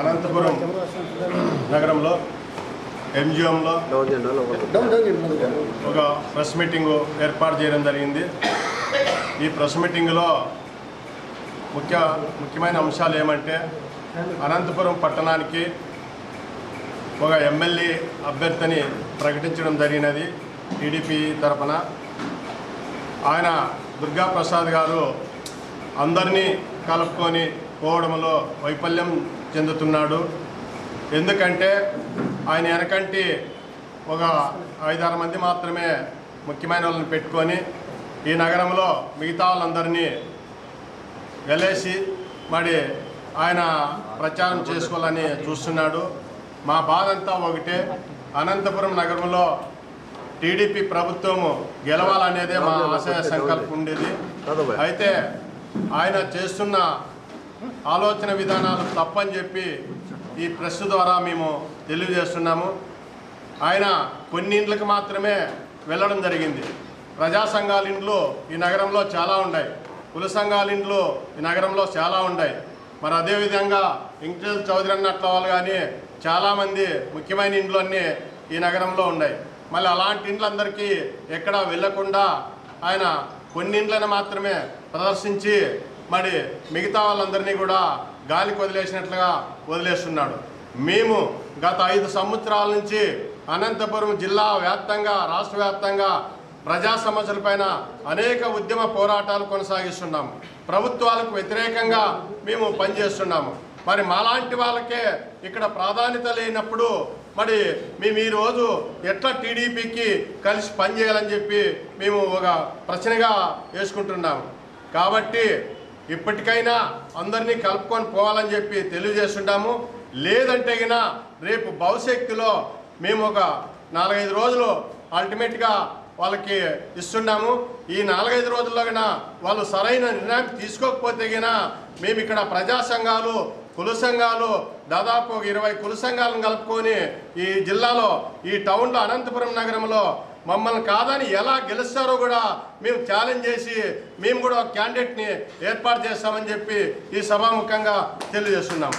అనంతపురం నగరంలో ఎంజిఎంలో ఒక press meeting ఏర్పాటు చేయడం జరిగింది. ఈ ప్రెస్ మీటింగ్లో ముఖ్య ముఖ్యమైన అంశాలు ఏమంటే అనంతపురం పట్టణానికి ఒక ఎమ్మెల్యే అభ్యర్థిని ప్రకటించడం జరిగినది టీడీపీ తరఫున ఆయన దుర్గా ప్రసాద్ గారు అందరినీ కలుపుకొని పోవడంలో వైఫల్యం చెందుతున్నాడు. ఎందుకంటే ఆయన వెనకంటి ఒక ఐదారు మంది మాత్రమే ముఖ్యమైన వాళ్ళని పెట్టుకొని ఈ నగరంలో మిగతా వాళ్ళందరినీ వెళ్ళేసి మరి ఆయన ప్రచారం చేసుకోవాలని చూస్తున్నాడు. మా బాధ అంతా ఒకటే అనంతపురం నగరంలో టీడీపీ ప్రభుత్వము గెలవాలనేదే మా ఆశయ సంకల్పం ఉండేది. అయితే ఆయన చేస్తున్న ఆలోచన విధానాలు తప్పని చెప్పి ఈ ప్రెస్ ద్వారా మేము తెలియజేస్తున్నాము. ఆయన కొన్నింట్లకు మాత్రమే వెళ్ళడం జరిగింది. ప్రజా సంఘాల ఇండ్లు ఈ నగరంలో చాలా ఉన్నాయి. కుల సంఘాల ఇండ్లు ఈ నగరంలో చాలా ఉన్నాయి. మరి అదేవిధంగా వెంకటేశ్వర చౌదరి అన్నట్ల వాళ్ళు కానీ చాలామంది ముఖ్యమైన ఇండ్లు అన్నీ ఈ నగరంలో ఉన్నాయి. మళ్ళీ అలాంటి ఇండ్లందరికీ ఎక్కడా వెళ్ళకుండా ఆయన కొన్నింట్లను మాత్రమే ప్రదర్శించి మరి మిగతా వాళ్ళందరినీ కూడా గాలికి వదిలేసినట్లుగా వదిలేస్తున్నాడు. మేము గత ఐదు సంవత్సరాల నుంచి అనంతపురం జిల్లా వ్యాప్తంగా రాష్ట్ర వ్యాప్తంగా ప్రజా సమస్యలపైన అనేక ఉద్యమ పోరాటాలు కొనసాగిస్తున్నాము ప్రభుత్వాలకు వ్యతిరేకంగా మేము పనిచేస్తున్నాము మరి మాలాంటి వాళ్ళకే ఇక్కడ ప్రాధాన్యత లేనప్పుడు మరి మేము ఈరోజు ఎట్లా టీడీపీకి కలిసి పనిచేయాలని చెప్పి మేము ఒక ప్రశ్నగా వేసుకుంటున్నాము కాబట్టి ఇప్పటికైనా అందరినీ కలుపుకొని పోవాలని చెప్పి తెలియజేస్తుంటాము. లేదంటే గిన రేపు భవిష్యత్తులో మేము ఒక నాలుగైదు రోజులు అల్టిమేట్గా వాళ్ళకి ఇస్తున్నాము ఈ నాలుగైదు రోజుల్లో వాళ్ళు సరైన నిర్ణయం తీసుకోకపోతే గిన మేము ఇక్కడ ప్రజా సంఘాలు కుల సంఘాలు దాదాపు ఒక ఇరవై కుల సంఘాలను కలుపుకొని ఈ జిల్లాలో ఈ టౌన్లో అనంతపురం నగరంలో మమ్మల్ని కాదని ఎలా గెలుస్తారో కూడా మేము ఛాలెంజ్ చేసి మేము కూడా ఒక క్యాండిడేట్ని ఏర్పాటు చేస్తామని చెప్పి ఈ సభాముఖంగా తెలియజేస్తున్నాం.